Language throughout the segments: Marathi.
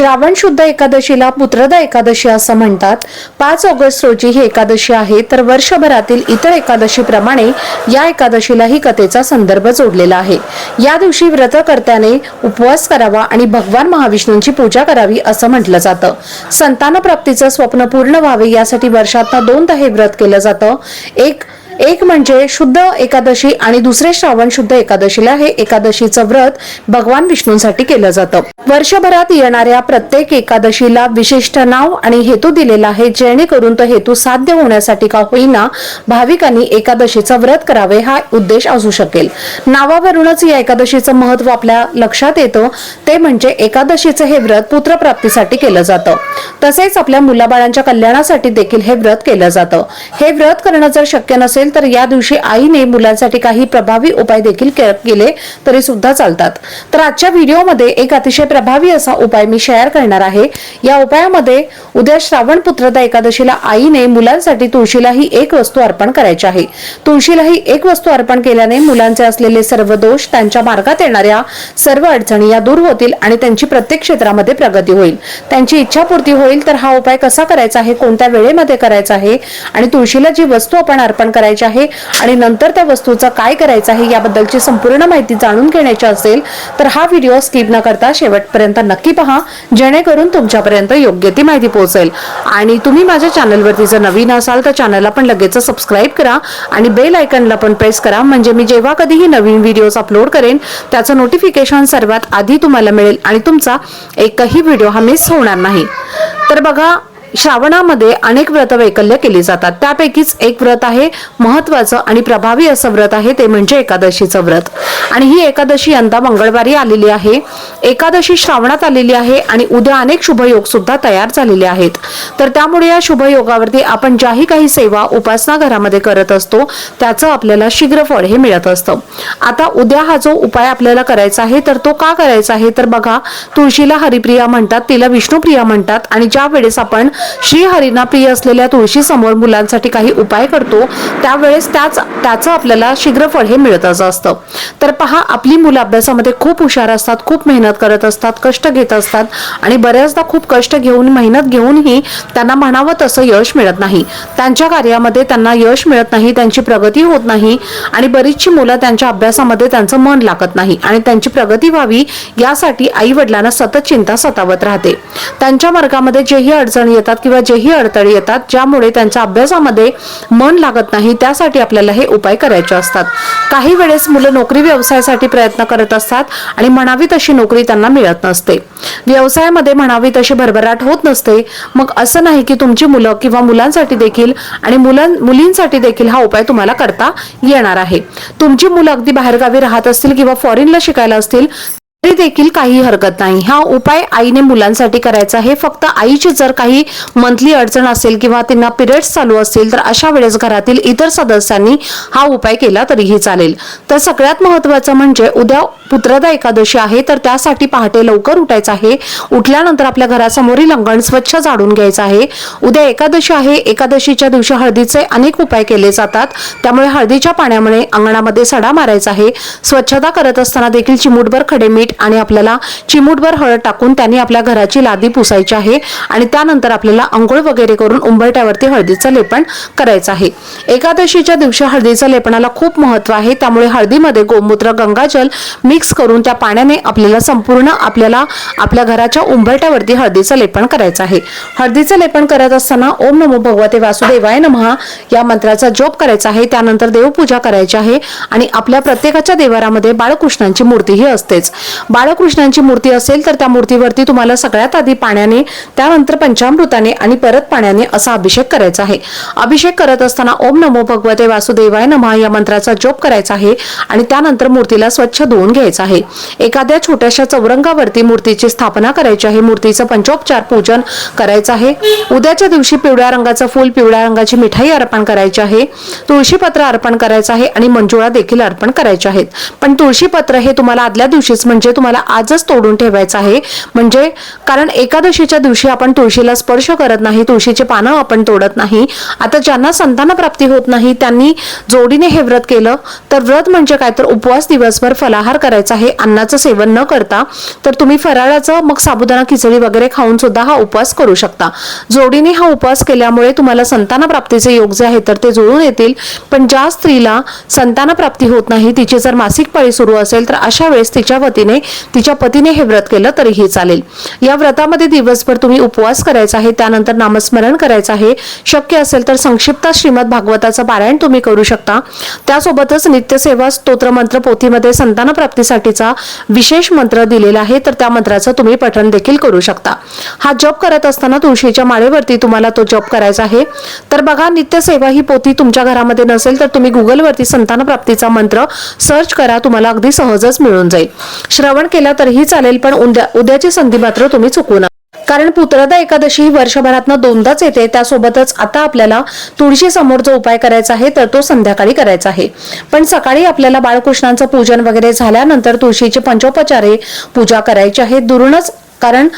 श्रावण शुद्ध एकादशीला पुत्रदा एकादशी असं म्हणतात. पाच ऑगस्ट रोजी ही एकादशी आहे तर वर्षभरातील इतर एकादशीप्रमाणे या एकादशीलाही कथेचा संदर्भ जोडलेला आहे. या दिवशी व्रतकर्त्याने उपवास करावा आणि भगवान महाविष्णूंची पूजा करावी असं म्हटलं जातं. संतानप्राप्तीचं स्वप्न पूर्ण व्हावे यासाठी वर्षातनं दोनदा हे व्रत केलं जातं. एक एक म्हणजे शुद्ध एकादशी आणि दुसरे श्रावण शुद्ध एकादशीला हे एकादशीचं व्रत भगवान विष्णूंसाठी केलं जातं. वर्षभरात येणाऱ्या प्रत्येक एकादशीला विशिष्ट नाव आणि हेतू दिलेला आहे जेणेकरून तो हेतू साध्य होण्यासाठी का होईना भाविकांनी एकादशीचं व्रत करावे हा उद्देश असू शकेल. नावावरूनच या एकादशीचं महत्त्व आपल्या लक्षात येतं ते म्हणजे एकादशीचं हे व्रत पुत्रप्राप्तीसाठी केलं जातं. तसेच आपल्या मुलाबाळांच्या कल्याणासाठी देखील हे व्रत केलं जातं. हे व्रत करणं जर शक्य नसेल तर या दिवशी आईने मुलांसाठी काही प्रभावी उपाय देखील केले तरी सुद्धा चालतात. तर आजच्या व्हिडिओमध्ये एक अतिशय प्रभावी असा उपाय मी शेअर करणार आहे. या उपायामध्ये उद्या श्रावण पुत्रदा एकादशीला आईने मुलांसाठी तुळशीला ही एक वस्तू अर्पण करायची आहे. तुळशीला ही एक वस्तू अर्पण केल्याने मुलांचे असलेले सर्व दोष त्यांच्या मार्गात येणाऱ्या सर्व अडचणी या दूर होतील आणि त्यांची प्रत्येक क्षेत्रामध्ये प्रगती होईल. त्यांची इच्छापूर्ती होईल तर हा उपाय कसा करायचा आहे कोणत्या वेळेमध्ये करायचा आहे आणि तुळशीला जी वस्तू आपण अर्पण करायची आहे आणि नंतर त्या वस्तूचा काय करायचं आहे याबद्दलची संपूर्ण माहिती जाणून घेण्याची असेल तर हा व्हिडिओ स्किप न करता शेवटपर्यंत नक्की पहा जेणेकरून तुमच्यापर्यंत योग्य ती माहिती पोहोचेल. आणि तुम्ही माझ्या चॅनलवरती जर नवीन असाल तर चॅनलला पण लगेच सबस्क्राईब करा आणि बेल आयकनला पण प्रेस करा म्हणजे मी जेव्हा कधीही नवीन व्हिडिओज अपलोड करेन त्याचं नोटिफिकेशन सर्वात आधी तुम्हाला मिळेल आणि तुमचा एकही व्हिडिओ हा मिस होणार नाही. तर बघा श्रावणामध्ये अनेक व्रत वैकल्य केली जातात. त्यापैकीच एक व्रत आहे महत्वाचं आणि प्रभावी असं व्रत आहे ते म्हणजे एकादशीचं व्रत. आणि ही एकादशी यंदा मंगळवारी आलेली आहे. एकादशी श्रावणात आलेली आहे आणि उद्या अनेक शुभयोग सुद्धा तयार झालेले आहेत. तर त्यामुळे या शुभयोगावरती आपण ज्याही काही सेवा उपासना घरामध्ये करत असतो त्याचं आपल्याला शीघ्र फळ हे मिळत असतं. आता उद्या हा जो उपाय आपल्याला करायचा आहे तर तो का करायचा आहे? तर बघा तुळशीला हरिप्रिया म्हणतात तिला विष्णुप्रिया म्हणतात आणि ज्या वेळेस आपण श्री प्रिय असलेल्या तुळशी समोर मुलांसाठी काही उपाय करतो त्यावेळेस त्याच त्याचं आपल्याला शीघ्र फळ हे मिळतच असतं. तर पहा आपली मुलं अभ्यासामध्ये खूप हुशार असतात खूप मेहनत करत असतात कष्ट घेत असतात आणि बऱ्याचदा खूप कष्ट घेऊन मेहनत घेऊनही त्यांना म्हणावं तसं यश मिळत नाही. त्यांच्या कार्यामध्ये त्यांना यश मिळत नाही त्यांची प्रगती होत नाही आणि बरीचशी मुलं त्यांच्या अभ्यासामध्ये त्यांचं मन लागत नाही आणि त्यांची प्रगती व्हावी यासाठी आई वडिलांना सतत चिंता सतावत राहते. त्यांच्या मार्गामध्ये जेही अडचणी येतात किंवा जेही अडथळे येतात ज्यामुळे त्यांच्या अभ्यासामध्ये मन लागत नाही त्यासाठी आपल्याला हे उपाय करायचे असतात. काही वेळेस मुलं नोकरी व्यवसायासाठी प्रयत्न करत असतात आणि म्हणावी तशी नोकरी त्यांना मिळत नसते. व्यवसायामध्ये म्हणावी तशी भरभराट होत नसते. मग असं नाही की तुमची मुलं किंवा मुलांसाठी देखील आणि मुलां मुलींसाठी देखील हा उपाय तुम्हाला करता येणार आहे. तुमची मुलं अगदी बाहेरगावी राहत असतील किंवा फॉरेनला शिकायला असतील तरी देखील काही हरकत नाही. हा उपाय आईने मुलांसाठी करायचा आहे. फक्त आईची जर काही मंथली अडचण असेल किंवा त्यांना पिरियड्स चालू असतील तर अशा वेळेस घरातील इतर सदस्यांनी हा उपाय केला तरीही चालेल. तर सगळ्यात महत्वाचं म्हणजे उद्या पुत्रदा एकादशी आहे तर त्यासाठी पहाटे लवकर उठायचं आहे. उठल्यानंतर आपल्या घरासमोरील अंगण स्वच्छ झाडून घ्यायचं आहे. उद्या एकादशी आहे. एकादशीच्या दिवशी हळदीचे अनेक उपाय केले जातात. त्यामुळे हळदीच्या पाण्यामुळे अंगणामध्ये सडा मारायचा आहे. स्वच्छता करत असताना देखील चिमूटभर खडे मीठ आणि आपल्याला चिमूटभर हळद टाकून त्यांनी आपल्या घराची लादी पुसायची आहे. आणि त्यानंतर आपल्याला आंघोळ वगैरे करून उंबरट्यावरती हळदीचं लेपन करायचं आहे. एकादशीच्या दिवशी हळदीच्या लेपनाला खूप महत्त्व आहे. त्यामुळे हळदीमध्ये गोमूत्र गंगाजल मिक्स करून त्या पाण्याने आपल्याला संपूर्ण आपल्याला आपल्या घराच्या उंबरट्यावरती हळदीचं लेपन करायचं आहे. हळदीचं लेपन करत असताना ओम नमो भगवते वासुदेवाय नमः या मंत्राचा जोप करायचा आहे. त्यानंतर देवपूजा करायची आहे. आणि आपल्या प्रत्येकाच्या देवारामध्ये बाळकृष्णांची मूर्तीही असतेच. बाळकृष्णांची मूर्ती असेल तर त्या मूर्तीवरती तुम्हाला सगळ्यात आधी पाण्याने त्यानंतर पंचामृताने आणि परत पाण्याने असा अभिषेक करायचा आहे. अभिषेक करत असताना ओम नमो भगवते वासुदेवाय नमः या मंत्राचा जप करायचा आहे आणि त्यानंतर मूर्तीला स्वच्छ धुवून घ्यायचा आहे. एखाद्या छोट्याशा चौरंगावरती मूर्तीची स्थापना करायची आहे. मूर्तीचं पंचोपचार पूजन करायचं आहे. उद्याच्या दिवशी पिवळ्या रंगाचं फूल पिवळ्या रंगाची मिठाई अर्पण करायची आहे. तुळशीपत्र अर्पण करायचं आहे आणि मंजुळा देखील अर्पण करायचे आहेत. पण तुळशीपत्र हे तुम्हाला आदल्या दिवशीच म्हणजे तुम्हाला आजच तोडून ठेवायचं आहे. म्हणजे कारण एकादशीच्या दिवशी आपण तुळशीला स्पर्श करत नाही तुळशीचे पानं आपण तोडत नाही. आता ज्यांना संतान प्राप्ती होत नाही त्यांनी जोडीने हे व्रत केलं. तर व्रत म्हणजे काय? तर उपवास दिवसभर फलाहार करायचा आहे. अन्नाचं सेवन न करता तर तुम्ही फराळाचं मग साबुदाणा खिचडी वगैरे खाऊन सुद्धा हा उपवास करू शकता. जोडीने हा उपवास केल्यामुळे तुम्हाला संतान प्राप्तीचे योग जे आहे तर ते जुळून येतील. पण ज्या स्त्रीला संतान प्राप्ती होत नाही तिची जर मासिक पाळी सुरू असेल तर अशा वेळेस तिच्या वतीने तिच्या पतीने हे व्रत केलं तरीही चालेल. या व्रतामध्ये दिवसभर तुम्ही उपवास करायचा आहे त्यानंतर नामस्मरण करायचं आहे. शक्य असेल तर संक्षिप्त श्रीमद भागवताचं पारायण तुम्ही करू शकता. त्यासोबतच नित्यसेवा स्तोत्रमंत्र पोथीमध्ये संतान प्राप्तीसाठीचा विशेष मंत्र दिलेला आहे तर त्या मंत्राचं तुम्ही पठण देखील करू शकता. हा जप करत असताना तुळशीच्या माळेवरती तुम्हाला तो जप करायचा आहे. तर बघा नित्यसेवा ही पोथी तुमच्या घरामध्ये नसेल तर तुम्ही गुगलवरती संतान प्राप्तीचा मंत्र सर्च करा तुम्हाला अगदी सहजच मिळून जाईल. श्रवण केला तरीही चालेल पण उद्या उद्याची संधी मात्र तुम्ही चुकू नका. कारण पुत्रदा एकादशी ही वर्षभरातनं दोनदाच येते त्यासोबतच आता आपल्याला तुळशी समोर जो उपाय करायचा आहे तर तो संध्याकाळी करायचा आहे. पण सकाळी आपल्याला बाळकृष्णांचं पूजन वगैरे झाल्यानंतर तुळशीची पंचोपचारे पूजा करायची आहे. दुरूनच कारण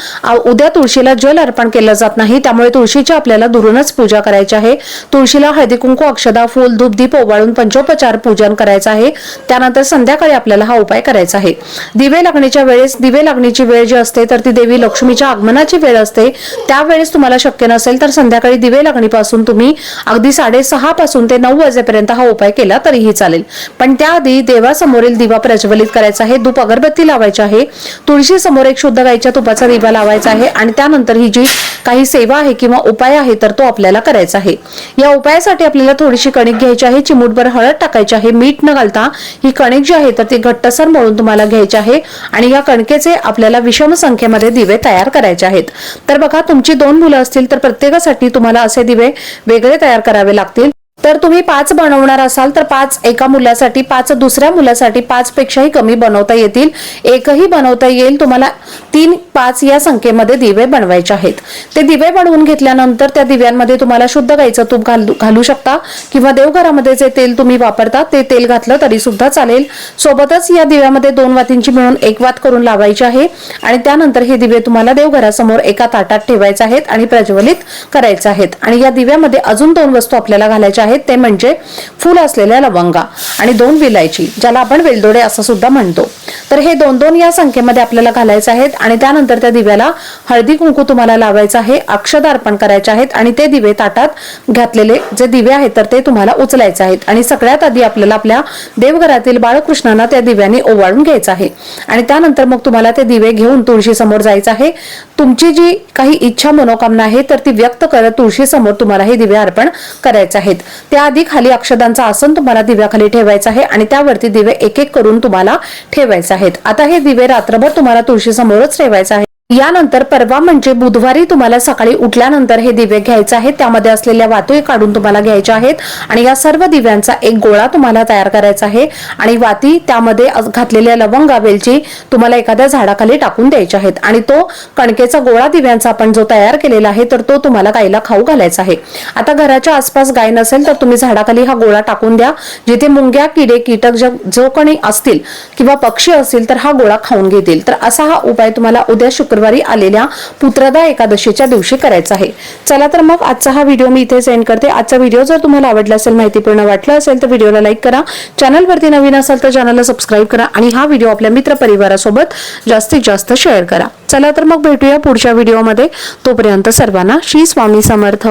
उद्या तुळशीला जल अर्पण केलं जात नाही त्यामुळे तुळशीची आपल्याला दुरूनच पूजा करायची आहे. तुळशीला हळदी कुंकू अक्षदा फूल धूप दीप ओवाळून पंचोपचार पूजन करायचं आहे. त्यानंतर संध्याकाळी आपल्याला हा उपाय करायचा आहे. दिवे लागणीच्या वेळेस दिवे लागणीची वेळ जी असते तर ती देवी लक्ष्मीच्या आगमनाची वेळ असते. त्यावेळेस तुम्हाला शक्य नसेल तर संध्याकाळी दिवे लागणीपासून तुम्ही अगदी साडेसहा पासून ते नऊ वाजेपर्यंत हा उपाय केला तरीही चालेल. पण त्याआधी देवासमोरील दिवा प्रज्वलित करायचा आहे धूप अगरबत्ती लावायची आहे. तुळशी समोर एक शुद्ध गायच्या तुपाचा दिवा लावायचा आहे आणि त्यानंतर ही जी काही सेवा आहे किंवा उपाय आहे तर तो आपल्याला करायचा आहे. या उपायासाठी आपल्याला थोडीशी कणिक घ्यायची आहे चिमूटभर हळद टाकायची आहे. मीठ न घालता ही कणिक जी आहे तर ती घट्टसर मळून तुम्हाला घ्यायची आहे आणि या कणकेचे आपल्याला विषम संख्येमध्ये दिवे तयार करायचे आहेत. तर बघा तुमची दोन मुलं असतील तर प्रत्येकासाठी तुम्हाला असे दिवे वेगळे तयार करावे लागतील. तर तुम्ही पाच बनवणार असाल तर पाच एका मुलासाठी पाच दुसऱ्या मुलासाठी पाच पेक्षाही कमी बनवता येतील. एकही बनवता येईल तुम्हाला तीन पाच या संख्येमध्ये दिवे बनवायचे आहेत. ते दिवे बनवून घेतल्यानंतर त्या दिव्यांमध्ये तुम्हाला शुद्ध गाईचं तूप घालू घालू शकता किंवा देवघरामध्ये जे तेल तुम्ही वापरता ते तेल घातलं तरी सुद्धा चालेल. सोबतच या दिव्यामध्ये दोन वातींची मिळून एक वात करून लावायची आहे आणि त्यानंतर हे दिवे तुम्हाला देवघरासमोर एका ताटात ठेवायचे आहेत आणि प्रज्वलित करायचे आहेत. आणि या दिव्यामध्ये अजून दोन वस्तू आपल्याला घालायच्या आहेत ते म्हणजे फुल असलेल्या लवंगा आणि दोन विलायची ज्याला आपण वेलदोडे असं सुद्धा म्हणतो. तर हे दोन दोन या संख्येमध्ये आपल्याला घालायचे आहेत आणि त्यानंतर त्या दिव्याला हळदी कुंकू तुम्हाला लावायचं आहे अक्षदा अर्पण करायचे आहेत आणि ते दिवे ताटात घातलेले जे दिवे आहेत तर ते तुम्हाला उचलायचे आहेत. आणि सगळ्यात आधी आपल्याला आपल्या देवघरातील बाळकृष्णांना त्या दिव्याने ओवाळून घ्यायचं आहे. आणि त्यानंतर मग तुम्हाला ते दिवे घेऊन तुळशी समोर जायचं आहे. तुमची जी काही इच्छा मनोकामना आहे तर ती व्यक्त करत तुळशी समोर तुम्हाला हे दिवे अर्पण करायचे आहेत. त्याआधी खाली अक्षदांचा आसन तुम्हाला दिव्याखाली ठेवायचं आहे आणि त्यावरती दिवे एक एक करून तुम्हाला ठेवायचं आहे आहेत. आता हे दिवे रात्रभर तुम्हाला तुळशी समोरच ठेवायचे आहे यानंतर परवा म्हणजे बुधवारी तुम्हाला सकाळी उठल्यानंतर हे दिवे घ्यायचे आहेत. त्यामध्ये असलेल्या वातुई काढून तुम्हाला घ्यायच्या आहेत. आणि या सर्व दिव्यांचा एक गोळा तुम्हाला तयार करायचा आहे. आणि वाती त्यामध्ये घातलेल्या लवंगा वेलची तुम्हाला एखाद्या झाडाखाली टाकून द्यायच्या आहेत. आणि तो कणकेचा गोळा दिव्यांचा आपण जो तयार केलेला आहे तर तो तुम्हाला गायला खाऊ घालायचा आहे. आता घराच्या आसपास गाय नसेल तर तुम्ही झाडाखाली हा गोळा टाकून द्या. जिथे मुंग्या किडे कीटक जो जो कोणी असतील किंवा पक्षी असतील तर हा गोळा खाऊन घेतील. तर असा हा उपाय तुम्हाला उद्या शुक्रवार आलेल्या पुत्रदा एकादशीच्या दिवशी करायचा आहे. चला तर मग आजचा हा व्हिडिओ मी इथे सेंड करते. आजचा व्हिडिओ जर तुम्हाला आवडला असेल माहितीपूर्ण वाटला असेल तर व्हिडिओला लाईक करा. चॅनलवरती नवीन असाल तर चॅनलला सबस्क्राईब करा आणि हा व्हिडिओ आपल्या मित्र परिवारासोबत जास्तीत जास्त शेअर करा. चला तर मग भेटूया पुढच्या व्हिडिओमध्ये तोपर्यंत सर्वांना श्री स्वामी समर्थ.